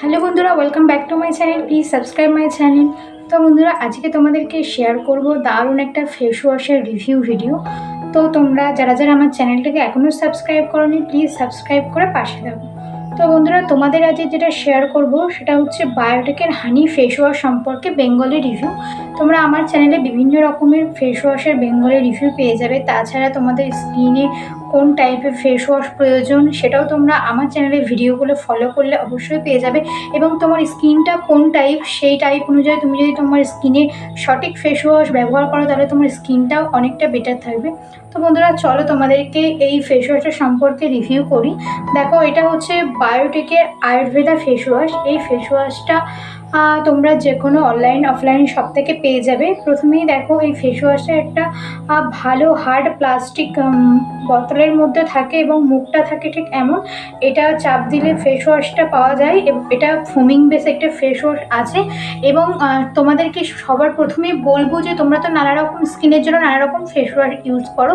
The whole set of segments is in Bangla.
হ্যালো বন্ধুরা welcome back to my channel please subscribe my channel তো বন্ধুরা, আজকে তোমাদেরকে শেয়ার করব দারুণ একটা ফেস ওয়াশের রিভিউ ভিডিও তো তোমরা যারা যারা আমার চ্যানেলটাকে এখনও সাবস্ক্রাইব করোনি প্লিজ সাবস্ক্রাইব করে পাশে থাকো। তো বন্ধুরা, তোমাদের আজকে যেটা শেয়ার করব, সেটা হচ্ছে বায়োটেকের হানি ফেস ওয়াশ সম্পর্কে বেঙ্গলি রিভিউ তোমরা আমার চ্যানেলে বিভিন্ন রকমের ফেস ওয়াশের বেঙ্গলি রিভিউ পেয়ে যাবে। তাছাড়া তোমাদের স্কিনে কোন টাইপের ফেস ওয়াশ প্রয়োজন সেটাও তোমরা আমার চ্যানেলে ভিডিওগুলো ফলো করলে অবশ্যই পেয়ে যাবে এবং তোমার স্কিনটা কোন টাইপ সেই টাইপ অনুযায়ী তুমি যদি তোমার স্কিনে সঠিক ফেস ওয়াশ ব্যবহার করো তাহলে তোমার স্কিনটাও অনেকটা বেটার থাকবে। তো বন্ধুরা, চলো তোমাদেরকে এই ফেস ওয়াশটা সম্পর্কে রিভিউ করি। দেখো, এটা হচ্ছে বায়োটেকের আয়ুর্বেদা ফেস ওয়াশ এই ফেস ওয়াশটা তোমরা যে কোনো অনলাইন অফলাইন সব থেকে পেয়ে যাবে। প্রথমেই দেখো, এই ফেস ওয়াশটা একটা ভালো হার্ড প্লাস্টিক বোতলের মধ্যে থাকে এবং মুখটা থাকে ঠিক এমন। এটা চাপ দিলে ফেস ওয়াশটা পাওয়া যায় এটা ফোমিং বেস একটা ফেস ওয়াশ আছে এবং তোমাদেরকে সবার প্রথমেই বলব যে তোমরা তো নানা রকম স্কিনের জন্য নানা রকম ফেস ওয়াশ ইউজ করো।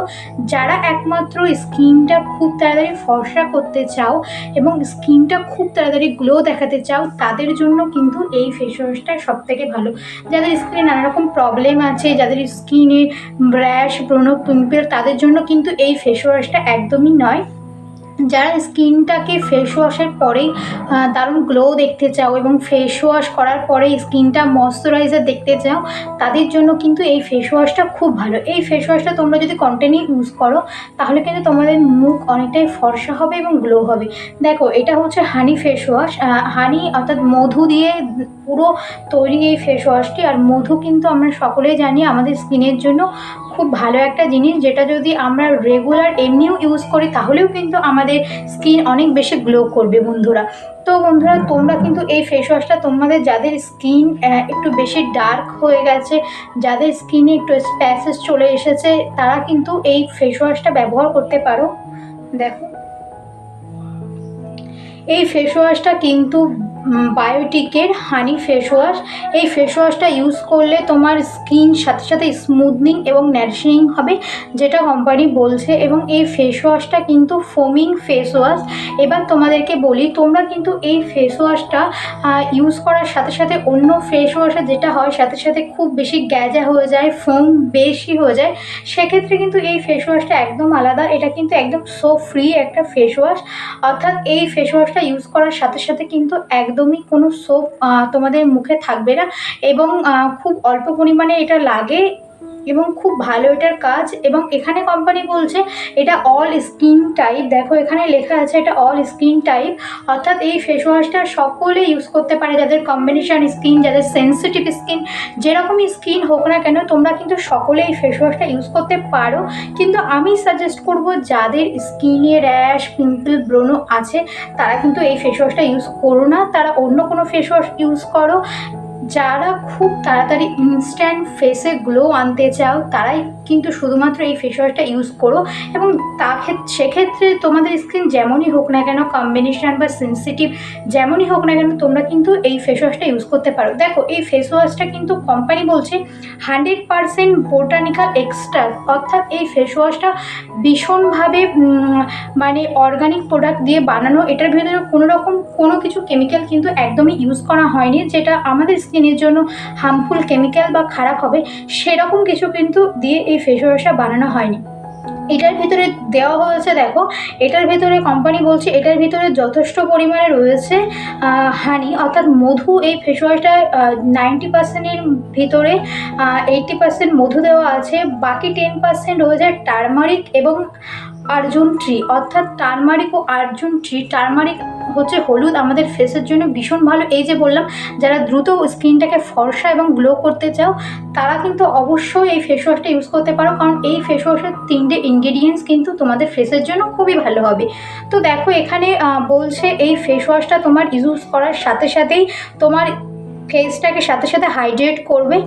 যারা একমাত্র স্কিনটা খুব তাড়াতাড়ি ফর্সা করতে চাও এবং স্কিনটা খুব তাড়াতাড়ি গ্লো দেখাতে চাও, তাদের জন্য কিন্তু এই ফেস ওয়াশটা সব থেকে ভালো। যাদের স্কিনে নানারকম প্রবলেম আছে, যাদের স্কিনে ব্র্যাশ ব্রণ পিম্পল তাদের জন্য কিন্তু এই ফেস ওয়াশটা একদমই নয়। যারা স্কিনটাকে ফেস ওয়াশের পরেই দারুণ গ্লো দেখতে চাও এবং ফেস ওয়াশ করার পরে স্কিনটা ময়শ্চারাইজার দেখতে চাও, তাদের জন্য কিন্তু এই ফেস ওয়াশটা খুব ভালো। এই ফেস ওয়াশটা তোমরা যদি কন্টিনিউ ইউজ করো, তাহলে কিন্তু তোমাদের মুখ অনেকটাই ফর্সা হবে এবং গ্লো হবে। দেখো, এটা হচ্ছে হানি ফেস ওয়াশ হানি অর্থাৎ মধু দিয়ে পুরো তৈরি এই ফেস ওয়াশটি আর মধু কিন্তু আমরা সকলেই জানি আমাদের স্কিনের জন্য খুব ভালো একটা জিনিস যেটা যদি আমরা রেগুলার এমনিও ইউজ করি, তাহলেও কিন্তু আমাদের স্কিন অনেক বেশি গ্লো করবে বন্ধুরা। তো বন্ধুরা, তোমরা কিন্তু এই ফেস ওয়াশটা তোমাদের যাদের স্কিন একটু বেশি ডার্ক হয়ে গেছে, যাদের স্কিনে একটু স্প্যাসেস চলে এসেছে, তারা কিন্তু এই ফেস ওয়াশটা ব্যবহার করতে পারো। দেখো। এই ফেস ওয়াশটা কিন্তু বায়োটিকের হানি ফেস ওয়াশ। এই ফেস ওয়াশটা ইউজ করলে তোমার স্কিন সাথে সাথে স্মুথনিং এবং ন্যারিশনিং হবে, যেটা কোম্পানি বলছে। এবং এই ফেস ওয়াশটা কিন্তু ফোমিং ফেস ওয়াশ এবার তোমাদেরকে বলি, তোমরা কিন্তু এই ফেস ওয়াশটা ইউজ করার সাথে সাথে অন্য ফেস ওয়াশে যেটা হয়, সাথে সাথে খুব বেশি গ্যাজা হয়ে যায় ফোম বেশি হয়ে যায়। সেক্ষেত্রে কিন্তু এই ফেস ওয়াশটা একদম আলাদা। এটা কিন্তু একদম সো ফ্রি একটা ফেস ওয়াশ। অর্থাৎ এই ফেস ওয়াশটা ইউজ করার সাথে সাথে কিন্তু একদমই কোনো সোপ তোমাদের মুখে থাকবে না এবং খুব অল্প পরিমাণে এটা লাগে। এবং খুব ভালো এটার কাজ এবং এখানে কোম্পানি বলছে এটা অল স্কিন টাইপ দেখো এখানে লেখা আছে এটা অল স্কিন টাইপ অর্থাৎ এই ফেস ওয়াশটা সকলে ইউজ করতে পারে যাদের কম্বিনেশন স্কিন যাদের সেন্সিটিভ স্কিন যেরকমই স্কিন হোক না কেন, তোমরা কিন্তু সকলে এই ফেস ওয়াশটা ইউজ করতে পারো। কিন্তু আমি সাজেস্ট করব যাদের স্কিনে র্যাশ পিম্পল ব্রণ আছে, তারা কিন্তু এই ফেস ওয়াশটা ইউজ করো না, তারা অন্য কোনো ফেস ওয়াশ ইউজ করো। যারা খুব তাড়াতাড়ি ইনস্ট্যান্ট ফেসে গ্লো আনতে চাও তারাই কিন্তু শুধুমাত্র এই ফেস ওয়াশটা ইউজ করো এবং তা ক্ষেত- সেক্ষেত্রে তোমাদের স্কিন যেমনই হোক না কেন কম্বিনেশন বা সেন্সিটিভ যেমনই হোক না কেন, তোমরা কিন্তু এই ফেস ওয়াশটা ইউজ করতে পারো। দেখো, এই ফেস ওয়াশটা কিন্তু কোম্পানি বলছে হান্ড্রেড পারসেন্ট বোটানিক্যাল এক্সট্রা অর্থাৎ এই ফেস ওয়াশটা ভীষণভাবে মানে অর্গানিক প্রোডাক্ট দিয়ে বানানো। এটার ভিতরে কোনো রকম কোনো কিছু কেমিক্যাল কিন্তু একদমই ইউজ করা হয়নি, যেটা আমাদের স্কিনের জন্য হার্মফুল কেমিক্যাল বা খারাপ হবে, সেরকম কিছু কিন্তু দিয়ে এই ফেস ওয়াশটা বানানো হয়নি। এটার ভিতরে দেওয়া হয়েছে, দেখো, এটার ভিতরে কোম্পানি বলছে এটার ভিতরে যথেষ্ট পরিমাণে রয়েছে হানি অর্থাৎ মধু, এই ফেস ওয়াশটা নাইনটি পার্সেন্টের ভিতরে এইটটি পার্সেন্ট মধু দেওয়া আছে, বাকি টেন পার্সেন্ট রয়েছে টার্মারিক এবং আর্জুন ট্রি অর্থাৎ টার্মারিক ও আর্জুন ট্রি টার্মারিক হচ্ছে হলুদ, আমাদের ফেসের জন্য ভীষণ ভালো। এই যে বললাম, যারা দ্রুত স্কিনটাকে ফর্সা এবং গ্লো করতে চাও, তারা কিন্তু অবশ্যই এই ফেস ওয়াশটা ইউজ করতে পারো, কারণ এই ফেস ওয়াশের তিনটে ইনগ্রেডিয়েন্টস কিন্তু তোমাদের ফেসের জন্য খুবই ভালো হবে। তো দেখো, এখানে বলছে এই ফেস ওয়াশটা তোমার ইউজ করার সাথে সাথেই তোমার ফেসটাকে সাথে সাথে হাইড্রেট করবে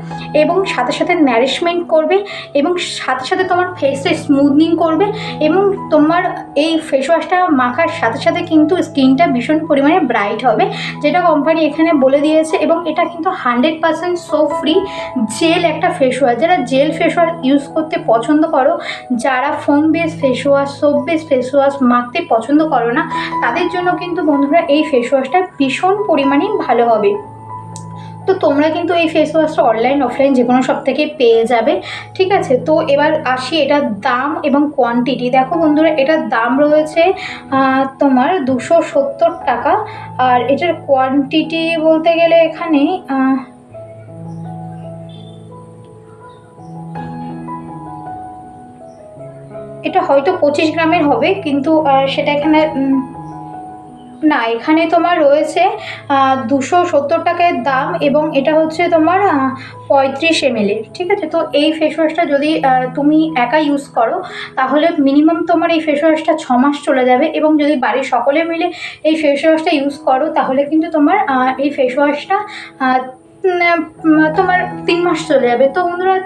এবং সাথে সাথে ন্যারিশমেন্ট করবে এবং সাথে সাথে তোমার ফেসটা স্মুথনিং করবে এবং তোমার এই ফেস ওয়াশটা মাখার সাথে সাথে কিন্তু স্কিনটা ভীষণ পরিমাণে ব্রাইট হবে, যেটা কোম্পানি এখানে বলে দিয়েছে এবং এটা কিন্তু hundred percent soap free gel একটা ফেস ওয়াশ যারা জেল ফেস ওয়াশ ইউজ করতে পছন্দ করো, যারা foam base face wash soap base face wash মাখতে পছন্দ করো না, তাদের জন্য কিন্তু বন্ধুরা এই ফেস ওয়াশটা ভীষণ পরিমাণে ভালো হবে। তো তোমরা কিন্তু এই ফেস ওয়াশটা অনলাইন অফলাইন যে কোনো সব থেকে পেয়ে যাবে, ঠিক আছে? তো এবার আসি এটার দাম এবং কোয়ান্টিটি দেখো বন্ধুরা, এটার দাম রয়েছে তোমার দুশো সত্তর টাকা। আর এটার কোয়ান্টিটি বলতে গেলে এখানে এটা হয়তো পঁচিশ গ্রামের হবে, কিন্তু সেটা এখানে না, এখানে তোমার রয়েছে দুশো সত্তর টাকার দাম এবং এটা হচ্ছে তোমার পঁয়ত্রিশ এমএলের ঠিক আছে? তো এই ফেস ওয়াশটা যদি তুমি একা ইউজ করো, তাহলে মিনিমাম তোমার এই ফেস ওয়াশটা ছ মাস চলে যাবে এবং যদি বাড়ির সকলে মিলে এই ফেস ওয়াশটা ইউজ করো, তাহলে কিন্তু তোমার এই ফেস ওয়াশটা তোমার তিন মাস চলে যাবে। তো বন্ধুরা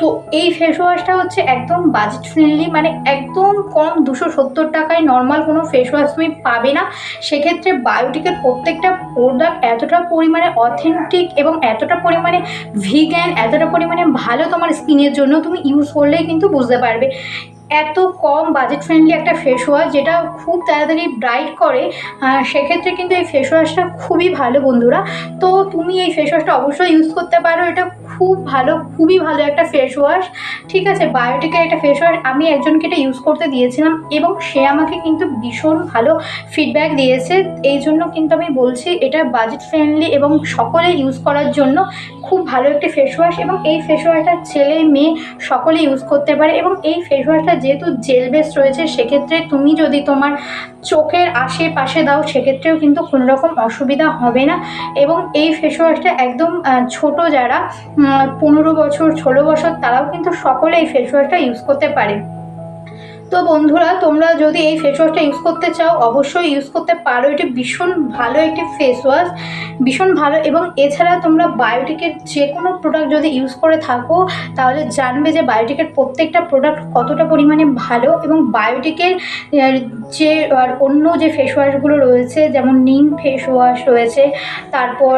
তো এই ফেস ওয়াশটা হচ্ছে একদম বাজেট ফ্রেন্ডলি মানে একদম কম দুশো সত্তর টাকায় নর্মাল কোনো ফেস ওয়াশ তুমি পাবে না। সেক্ষেত্রে বায়োটিকের প্রত্যেকটা প্রোডাক্ট এতটা পরিমাণে অথেন্টিক এবং এতটা পরিমাণে ভিগ্যান এতটা পরিমাণে ভালো তোমার স্কিনের জন্য তুমি ইউজ করলেই কিন্তু বুঝতে পারবে। এত কম বাজেট ফ্রেন্ডলি একটা ফেস ওয়াশ যেটা খুব তাড়াতাড়ি ব্রাইট করে সেক্ষেত্রে কিন্তু এই ফেস ওয়াশটা খুবই ভালো বন্ধুরা। তো তুমি এই ফেস ওয়াশটা অবশ্যই ইউজ করতে পারো। এটা খুব ভালো, খুবই ভালো একটা ফেস ওয়াশ ঠিক আছে বায়োটিকের একটা ফেস ওয়াশ আমি একজনকে এটা ইউজ করতে দিয়েছিলাম এবং সে আমাকে কিন্তু ভীষণ ভালো ফিডব্যাক দিয়েছে। এই জন্য কিন্তু আমি বলছি, এটা বাজেট ফ্রেন্ডলি এবং সকলে ইউজ করার জন্য খুব ভালো একটি ফেস ওয়াশ এবং এই ফেস ওয়াশটা ছেলে মেয়ে সকলে ইউজ করতে পারে এবং এই ফেস ওয়াশটা যেহেতু জেল বেস রয়েছে, সেক্ষেত্রে তুমি যদি তোমার চোখের আশেপাশে দাও, সেক্ষেত্রেও কিন্তু কোনো রকম অসুবিধা হবে না এবং এই ফেস ওয়াশটা একদম ছোট যারা পনেরো বছর, ষোলো বছর, তারাও কিন্তু সকলে এই ফেস ওয়াশটা ইউজ করতে পারে। তো বন্ধুরা, তোমরা যদি এই ফেস ওয়াশটা ইউজ করতে চাও, অবশ্যই ইউজ করতে পারো। এটি ভীষণ ভালো একটি ফেস ওয়াশ ভীষণ ভালো। এবং এছাড়া তোমরা বায়োটিকের যে কোনো প্রোডাক্ট যদি ইউজ করে থাকো, তাহলে জানবে যে বায়োটিকের প্রত্যেকটা প্রোডাক্ট কতটা পরিমাণে ভালো। এবং বায়োটিকের যে, আর অন্য যে ফেস ওয়াশগুলো রয়েছে, যেমন নিম ফেস ওয়াশ রয়েছে, তারপর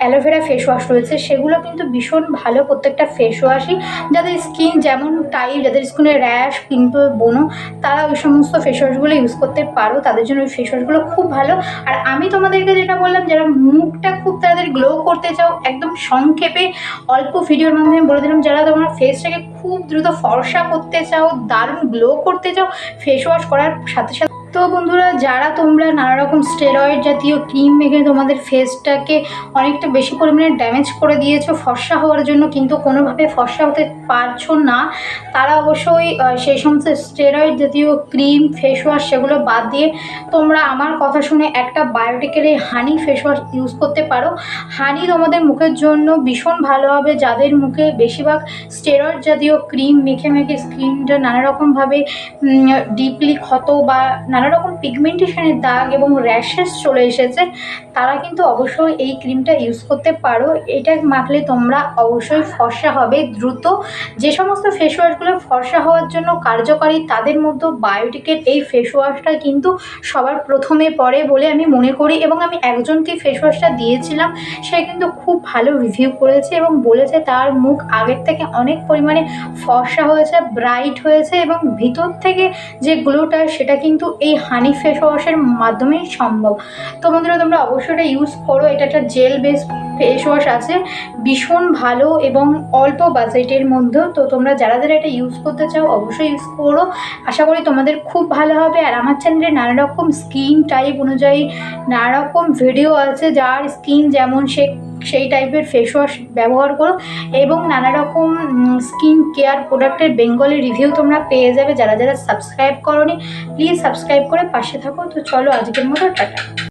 অ্যালোভেরা ফেস ওয়াশ রয়েছে, সেগুলো কিন্তু ভীষণ ভালো প্রত্যেকটা ফেস ওয়াশই যাদের স্কিন যেমন টাইপ যাদের স্কিনে র্যাশ পিম্পল বনো তারা ওই সমস্ত ফেস ওয়াশগুলো ইউজ করতে পারো, তাদের জন্য ওই ফেস ওয়াশগুলো খুব ভালো। আর আমি তোমাদেরকে যেটা বললাম, যারা মুখটা খুব তাদের গ্লো করতে চাও, একদম সংক্ষেপে অল্প ভিডিওর মাধ্যমে বলে দিলাম, যারা তোমার ফেসটাকে খুব দ্রুত ফর্সা করতে চাও, দারুণ গ্লো করতে চাও ফেস ওয়াশ করার সাথে সাথে তো বন্ধুরা, যারা তোমরা নানা রকম স্টেরয়েড জাতীয় ক্রিম মেখে তোমাদের ফেসটাকে অনেকটা বেশি পরিমাণে ড্যামেজ করে দিয়েছ, ফর্সা হওয়ার জন্য কিন্তু কোনোভাবে ফর্সা হতে পারছ না। তারা অবশ্যই সেই সমস্ত স্টেরয়েড জাতীয় ক্রিম ফেস ওয়াশ সেগুলো বাদ দিয়ে তোমরা আমার কথা শুনে একটা বায়োটিকের এই হানি ফেস ওয়াশ ইউজ করতে পারো। হানি তোমাদের মুখের জন্য ভীষণ ভালো হবে, যাদের মুখে বেশিরভাগ স্টেরয়েড জাতীয় ক্রিম মেখে মেখে স্কিনটা নানা রকমভাবে ডিপলি ক্ষত বা রকম পিগমেন্টেশনের দাগ এবং র্যাশেস চলে এসেছে, তারা কিন্তু অবশ্যই এই ক্রিমটা ইউজ করতে পারো। এটা মাখলে তোমরা অবশ্যই ফর্সা হবে, দ্রুত। যে সমস্ত ফেস ওয়াশগুলো ফর্সা হওয়ার জন্য কার্যকারী, তাদের মধ্যে বায়োটিকের এই ফেস ওয়াশটা কিন্তু সবার প্রথমে পড়ে বলে আমি মনে করি এবং আমি একজনকে ফেস ওয়াশটা দিয়েছিলাম, সে কিন্তু খুব ভালো রিভিউ করেছে এবং বলেছে তার মুখ আগের থেকে অনেক পরিমাণে ফর্সা হয়েছে ব্রাইট হয়েছে এবং ভিতর থেকে যে গ্লোটা সেটা কিন্তু এই হানি ফেস ওয়াশের মাধ্যমেই সম্ভব। তো বন্ধুরা, তোমরা অবশ্যই এটা ইউজ করো। এটা একটা জেল বেস ফেস ওয়াশ আছে। ভীষণ ভালো এবং অল্প বাজেটের মধ্যেও। তো তোমরা যারা যারা এটা ইউজ করতে চাও, অবশ্যই ইউজ করো। আশা করি তোমাদের খুব ভালো হবে। আর আমার চ্যানেলে নানা রকম স্কিন টাইপ অনুযায়ী নানা রকম ভিডিও আছে। যার স্কিন যেমন সে সেই টাইপের ফেস ওয়াশ ব্যবহার করো এবং নানা রকম স্কিন কেয়ার প্রোডাক্টের বেঙ্গলি রিভিউ তোমরা পেয়ে যাবে। যারা যারা সাবস্ক্রাইব করো প্লিজ সাবস্ক্রাইব করে পাশে থাকো। তো চলো আজকের মতো, টাটা।